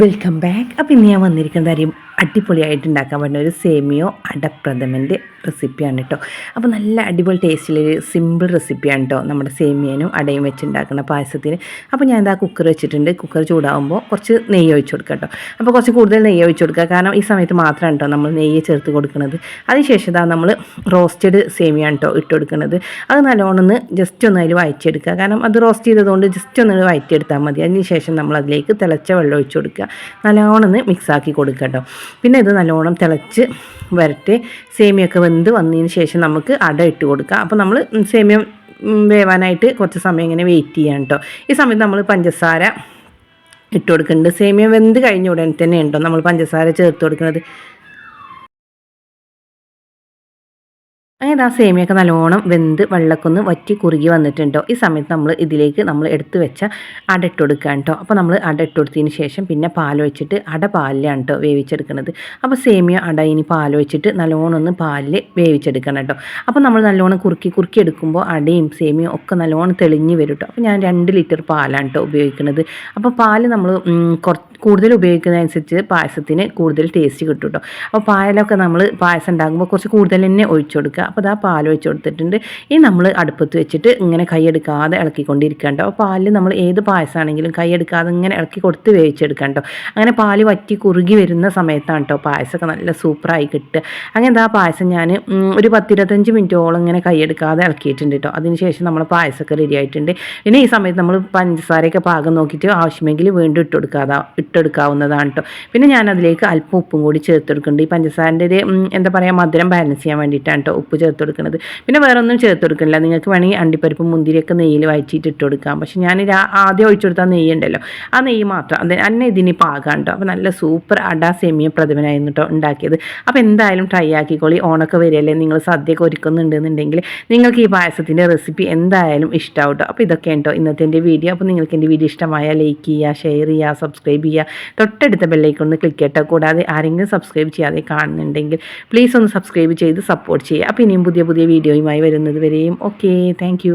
Welcome back അപ്പം ഇന്ന് ഞാൻ വന്നിരിക്കുന്നത് കാര്യം അടിപൊളിയായിട്ട് ഉണ്ടാക്കാൻ പറ്റുന്ന ഒരു സേമിയോ അടപ്രഥമന്റെ റെസിപ്പിയാണ് കേട്ടോ അപ്പോൾ നല്ല അടിപൊളി ടേസ്റ്റിലൊരു സിമ്പിൾ റെസിപ്പിയാണ് കേട്ടോ നമ്മുടെ സേമിയനും അടയും വെച്ചുണ്ടാക്കുന്ന പായസത്തിന്. അപ്പോൾ ഞാൻ എന്താ കുക്കർ വെച്ചിട്ടുണ്ട്. കുക്കർ ചൂടാകുമ്പോൾ കുറച്ച് നെയ്യ് ഒഴിച്ച് കൊടുക്കുക കേട്ടോ അപ്പോൾ കുറച്ച് കൂടുതൽ നെയ്യ് ഒഴിച്ച് കൊടുക്കുക കാരണം ഈ സമയത്ത് മാത്രമാണ് കേട്ടോ നമ്മൾ നെയ്യ് ചേർത്ത് കൊടുക്കുന്നത്. അതിനുശേഷം ഇതാ നമ്മൾ റോസ്റ്റഡ് സേമിയാണ് കേട്ടോ ഇട്ട് കൊടുക്കുന്നത്. അത് നല്ലോണം ഒന്ന് ജസ്റ്റ് ഒന്ന് അതിൽ വഴറ്റിയെടുക്കുക കാരണം അത് റോസ്റ്റ് ചെയ്തതുകൊണ്ട് ജസ്റ്റ് ഒന്ന് വഴറ്റിയെടുത്താൽ മതി. അതിനുശേഷം നമ്മൾ അതിലേക്ക് തിളച്ച വെള്ളം ഒഴിച്ച് കൊടുക്കുക നല്ലോണം ഒന്ന് മിക്സാക്കി കൊടുക്കുക കേട്ടോ പിന്നെ ഇത് നല്ലോണം തിളച്ച് വരട്ടെ. സേമിയൊക്കെ വെന്ത് വന്നതിന് ശേഷം നമുക്ക് അട ഇട്ട് കൊടുക്കുക അപ്പോൾ നമ്മൾ സേമിയ വേവാനായിട്ട് കുറച്ച് സമയം ഇങ്ങനെ വെയിറ്റ് ചെയ്യാം കേട്ടോ ഈ സമയത്ത് നമ്മൾ പഞ്ചസാര ഇട്ട് കൊടുക്കുന്നുണ്ട്. സേമിയ വെന്ത് കഴിഞ്ഞ ഉടനെ തന്നെ ഉണ്ടോ? നമ്മൾ പഞ്ചസാര ചേർത്ത് കൊടുക്കുന്നത്. അങ്ങനെ ആ സേമിയൊക്കെ നല്ലോണം വെന്ത് വെള്ളക്കൊന്ന് വറ്റി കുറുകി വന്നിട്ടുണ്ടോ? ഈ സമയത്ത് നമ്മൾ ഇതിലേക്ക് നമ്മൾ എടുത്ത് വെച്ച അട ഇട്ട് കൊടുക്കുക കേട്ടോ അപ്പോൾ നമ്മൾ അട ഇട്ട് കൊടുത്തതിന് ശേഷം പിന്നെ പാൽ വെച്ചിട്ട് അട പാലിലാണ് കേട്ടോ വേവിച്ചെടുക്കുന്നത് അപ്പോൾ സേമിയ അട ഇനി പാൽ വെച്ചിട്ട് നല്ലോണം ഒന്ന് പാലിൽ വേവിച്ചെടുക്കണം കേട്ടോ അപ്പോൾ നമ്മൾ നല്ലോണം കുറുക്കി കുറുക്കി എടുക്കുമ്പോൾ അടയും സേമിയും ഒക്കെ നല്ലോണം തെളിഞ്ഞ് വരും കേട്ടോ അപ്പോൾ ഞാൻ രണ്ട് ലിറ്റർ പാലാണ് കേട്ടോ ഉപയോഗിക്കുന്നത് അപ്പോൾ പാൽ നമ്മൾ കുറച്ച് കൂടുതൽ ഉപയോഗിക്കുന്നതനുസരിച്ച് പായസത്തിന് കൂടുതൽ ടേസ്റ്റ് കിട്ടും കേട്ടോ അപ്പോൾ പാലൊക്കെ നമ്മൾ പായസം ഉണ്ടാകുമ്പോൾ കുറച്ച് കൂടുതൽ തന്നെ ഒഴിച്ചു കൊടുക്കുക. അപ്പോൾ അതാ പാൽ ഒഴിച്ചു കൊടുത്തിട്ടുണ്ട്. ഇനി നമ്മൾ അടുപ്പത്ത് വെച്ചിട്ട് ഇങ്ങനെ കൈയെടുക്കാതെ ഇളക്കിക്കൊണ്ടിരിക്കണ്ടോ? അപ്പോൾ പാലിൽ നമ്മൾ ഏത് പായസമാണെങ്കിലും കൈയെടുക്കാതെ ഇങ്ങനെ ഇളക്കി കൊടുത്ത് വേവിച്ചെടുക്കണ്ടോ? അങ്ങനെ പാൽ വറ്റി കുറുകി വരുന്ന സമയത്താണ് കേട്ടോ പായസമൊക്കെ നല്ല സൂപ്പറായി കിട്ടുക. അങ്ങനെ ആ പായസം ഞാൻ ഒരു പത്തിരുപത്തഞ്ച് മിനിറ്റോളം ഇങ്ങനെ കൈയെടുക്കാതെ ഇളക്കിയിട്ടുണ്ട് കേട്ടോ അതിനുശേഷം നമ്മൾ പായസമൊക്കെ റെഡി ആയിട്ടുണ്ട്. പിന്നെ ഈ സമയത്ത് നമ്മൾ പഞ്ചസാരയൊക്കെ പാകം നോക്കിയിട്ട് ആവശ്യമെങ്കിൽ വീണ്ടും ഇട്ട് കൊടുക്കാതെ ഇട്ടെടുക്കാവുന്നതാണ് കേട്ടോ പിന്നെ ഞാൻ അതിലേക്ക് അല്പം ഉപ്പും കൂടി ചേർത്തെടുക്കുന്നുണ്ട്. ഈ പഞ്ചസാരന്റെ ഒരു എന്താ പറയുക മധുരം ബാലൻസ് ചെയ്യാൻ വേണ്ടിയിട്ടാണ് കേട്ടോ ഉപ്പ് ചേർത്ത് കൊടുക്കുന്നത് പിന്നെ വേറെ ഒന്നും ചേർത്ത് കൊടുക്കുന്നില്ല നിങ്ങൾക്ക് വേണമെങ്കിൽ അണ്ടിപ്പരിപ്പ് മുന്തിരിയൊക്കെ നെയ്യിൽ വായിച്ചിട്ട് ഇട്ട് കൊടുക്കാം പക്ഷേ ഞാൻ ആദ്യം ഒഴിച്ചു കൊടുത്താൽ നെയ്യ് ഉണ്ടല്ലോ ആ നെയ്യ് മാത്രം. അത് അന്നെ ഇതിന് പാകാണ് കേട്ടോ അപ്പോൾ നല്ല സൂപ്പർ അട സെമിയ പ്രഥമനായിരുന്നു കേട്ടോ ഉണ്ടാക്കിയത്. അപ്പോൾ എന്തായാലും ട്രൈ ആക്കിക്കോളി. ഓണൊക്കെ വരികയല്ലേ? നിങ്ങൾ സദ്യയൊക്കെ ഒരുക്കുന്നുണ്ടെന്നുണ്ടെങ്കിൽ നിങ്ങൾക്ക് ഈ പായസത്തിന്റെ റെസിപ്പി എന്തായാലും ഇഷ്ടമാവും കേട്ടോ അപ്പോൾ ഇതൊക്കെ ഉണ്ടോ ഇന്നത്തെ എന്റെ വീഡിയോ അപ്പോൾ നിങ്ങൾക്ക് എന്റെ വീഡിയോ ഇഷ്ടമായ ലൈക്ക് ചെയ്യുക ഷെയർ ചെയ്യുക സബ്സ്ക്രൈബ് ചെയ്യുക. തൊട്ടടുത്ത ബെല്ലേക്ക് ഒന്ന് ക്ലിക്ക് ചെയ്യട്ടോ കൂടാതെ ആരെങ്കിലും സബ്സ്ക്രൈബ് ചെയ്യാതെ കാണുന്നുണ്ടെങ്കിൽ പ്ലീസ് ഒന്ന് സബ്സ്ക്രൈബ് ചെയ്ത് സപ്പോർട്ട് ചെയ്യുക. അപ്പോൾ ഇനിയും പുതിയ പുതിയ വീഡിയോയുമായി വരുന്നത് വരെയും. Okay thank